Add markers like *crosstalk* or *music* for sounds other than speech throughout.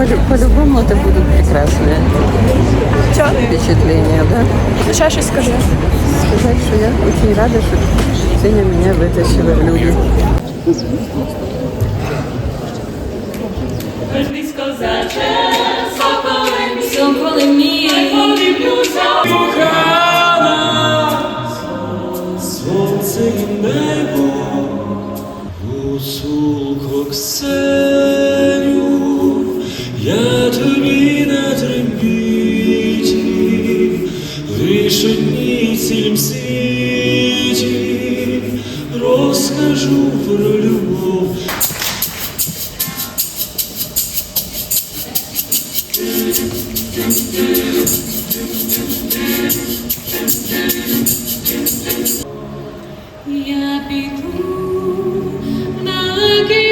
По- По-любому это будут прекрасные Чо? впечатления, да? Ну, ще щось скажи. Сказать, что я очень рада, что Сеня меня вытащила в люди. Соколи мій, Сонце лиш одній цілім світі, розкажу про любов. я піду на далекі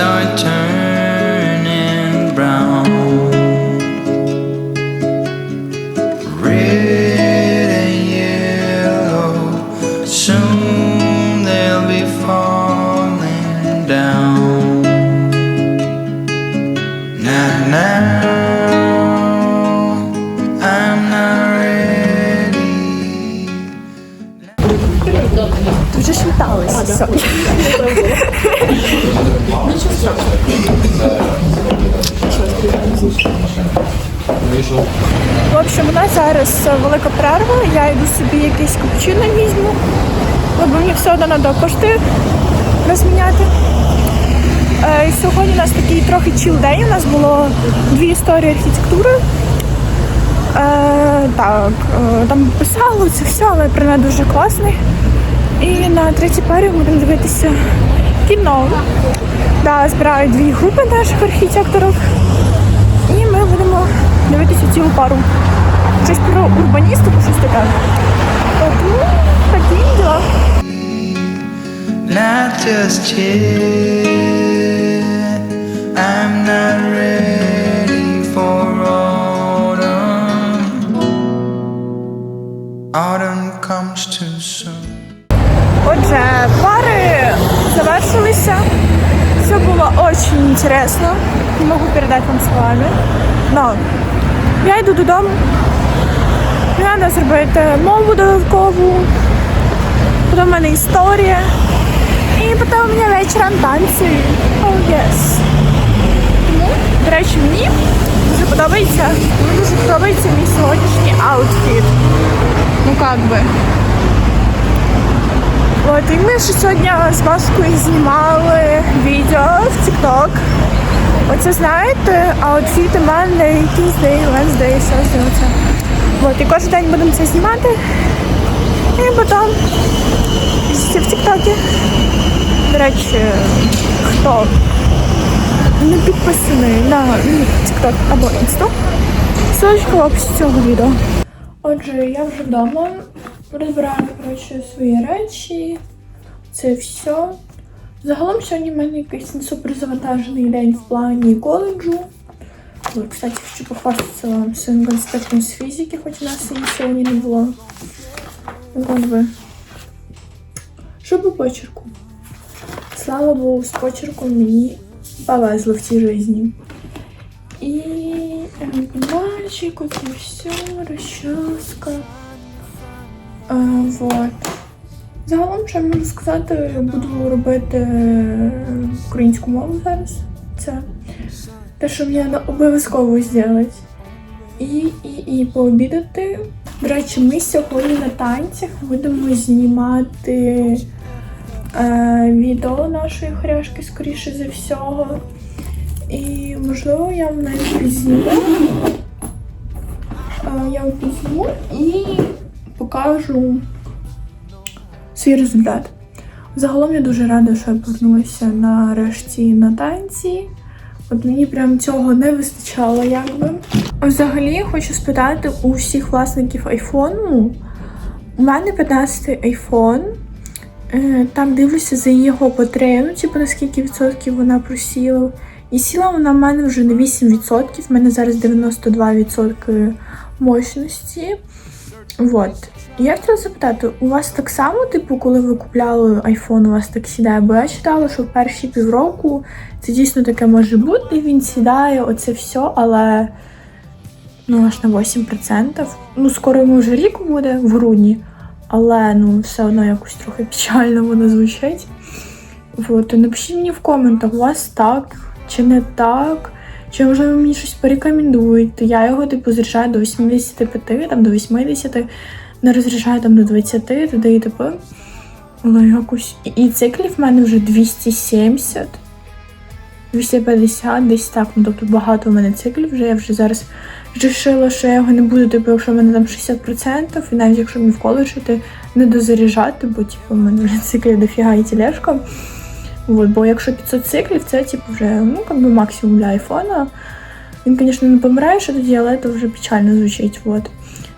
start turning brown. Red and yellow, soon they'll be falling down. Now, now, I'm not ready. *laughs* В общем, у нас зараз велика перерва. Я йду собі якийсь капучино візьму. Бо мені все одно треба кошти розміняти. Е, сьогодні у нас такий трохи чіл день. У нас було дві історії архітектури. Е, так, е, там писало це все, але предмет дуже класний. І на третій парі будемо дивитися кіно. Да, збирають дві групи наших архітекторів. І ми будемо дивитися цілу пару. Щось про урбаністику, щось таке. Тому такі діла. Not just yet. I'm not ready for autumn. Autumn comes too soon. Отже, очень интересно. Не могу передать вам словами. Но я йду додому. Треба зробити мову додаткову. Потім в мене історія. І потім у мене вечором танці. Oh, yes. Тому, до речі, мені дуже подобається. Мені дуже подобається мій сьогоднішній аутфіт. Ну как би. От, і ми ще сьогодні з Машкою знімали відео в TikTok. Оце знаєте, аутфіт у мене Tuesday, Wednesday, Thursday, оце. От, і кожен день будемо це знімати. І потім в TikTok. До речі, хто не підписаний на TikTok або Insta, ссылочка в описі цього відео. Отже, я вже вдома. Розбираю коротше, свої речі. Це все. Загалом сьогодні в мене якийсь не супер завантажений день в плані коледжу. От, кстати, хочу похвастатися вам своїм конспектом з фізики, хоч у нас її сьогодні не було. От ви. Що по почерку? Слава Богу, з почерком мені повезло в цій житті. І пенальчик, оце все, розчаска. А, вот. Загалом, що я можу сказати, буду робити е, українську мову зараз. Це те, що мені обов'язково зробити. І, і, і пообідати. До речі, ми сьогодні на танцях будемо знімати е, відео нашої хряшки, скоріше за всього. І можливо я вам навіть підзніму. Е, я вам підзніму і покажу свій результат. Загалом я дуже рада, що я повернулася нарешті на танці. От мені прям цього не вистачало, якби. Взагалі, хочу спитати у всіх власників айфону. У мене 15 айфон. Е, Там дивлюся за його батарею, ну, типу, на скільки відсотків вона просіла. І сіла вона в мене вже на 8%. В мене зараз 92% мощності. Вот. Я хотіла запитати, у вас так само, типу, коли ви купляли iPhone, у вас так сідає? Бо я читала, що в перші півроку це дійсно таке може бути, він сідає, оце все, але ну аж на 8%. Ну, скоро йому вже рік буде в грудні, але ну все одно якось трохи печально воно звучить. То напишіть мені в коментах, у вас так чи не так. Чи може ви мені щось порекомендуєте? Я його типу заряджаю до 85, там до 80, не розряджаю там до 20, туди і т.п. Але якось. І- циклів в мене вже 270, 250, десь так. Ну тобто багато в мене циклів вже. Я вже зараз вирішила, що я його не буду, типу, якщо в мене там 60%, і навіть якщо мені в не дозаряджати, бо типу в мене вже циклів дофіга і тележка. Вот, бо якщо 500 циклів, це типу вже ну, как би максимум для айфона. Він, звісно, не помирає що тоді, але це вже печально звучить. Вот.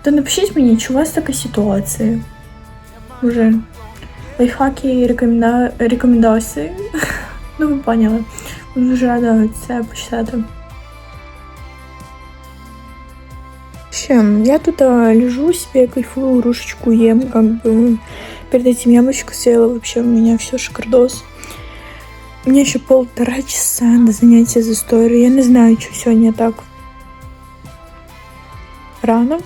То напишіть мені, чи у вас така ситуація? Уже лайфхаки і рекоменда... рекомендації. *laughs* ну, ви поняли. Буду Дуже рада це почитати. Ще, я тут а, лежу себе, кайфую, рушечку ем, как бы перед этим яблочко съела, вообще у меня все шикардос. У меня еще полтора часа до занятия за историю. Я не знаю, что сегодня так рано.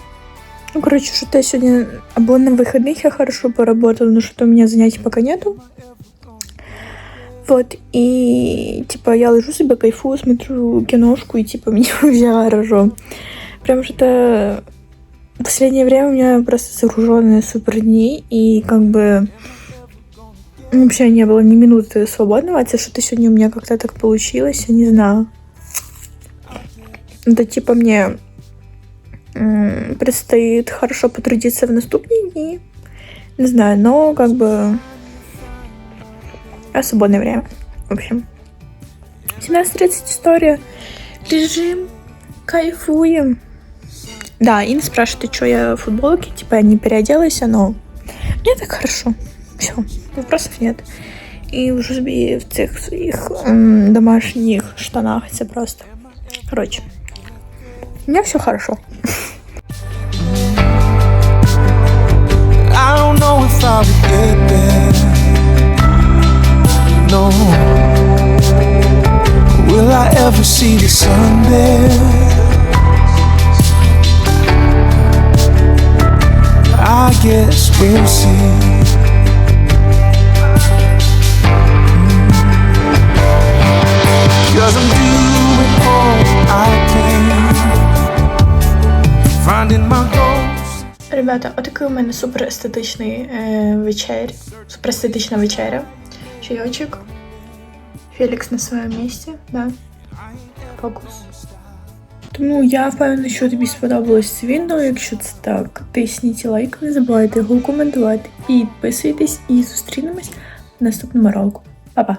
Ну, короче, что-то я сегодня... Або на выходных я хорошо поработала, но что-то у меня занятий пока нету. Вот, и, типа, я ложу себе, кайфую, смотрю киношку, и, типа, *laughs* мне вообще хорошо. Прям что-то... В последнее время у меня просто загруженные супер дни, и, как бы, Вообще не было ни минуты свободного. Это что-то сегодня у меня как-то так получилось, я не знаю. Это типа мне предстоит хорошо потрудиться в наступные дни. Не знаю, но как бы а свободное время. В общем. 17.30 история. Лежим, кайфуем. Да, и не спрашивайте, что я в футболке, типа я не переоделась, но мне так хорошо. Все, вопросов нет. І в жузбі в цих своїх м, домашніх штанах це просто. Коротше, у меня все хорошо. I guess we'll see. Ребята, отакий у мене супер естетичний е, вечер. Супер естетична вечеря. Чайочок. Фелікс на своєму місці, да. Фокус. Тому я впевнена, що тобі сподобалось це відео. Якщо це так, тисніть лайк, не забувайте його коментувати. І підписуйтесь, і зустрінемось в наступному ролику. Па-па!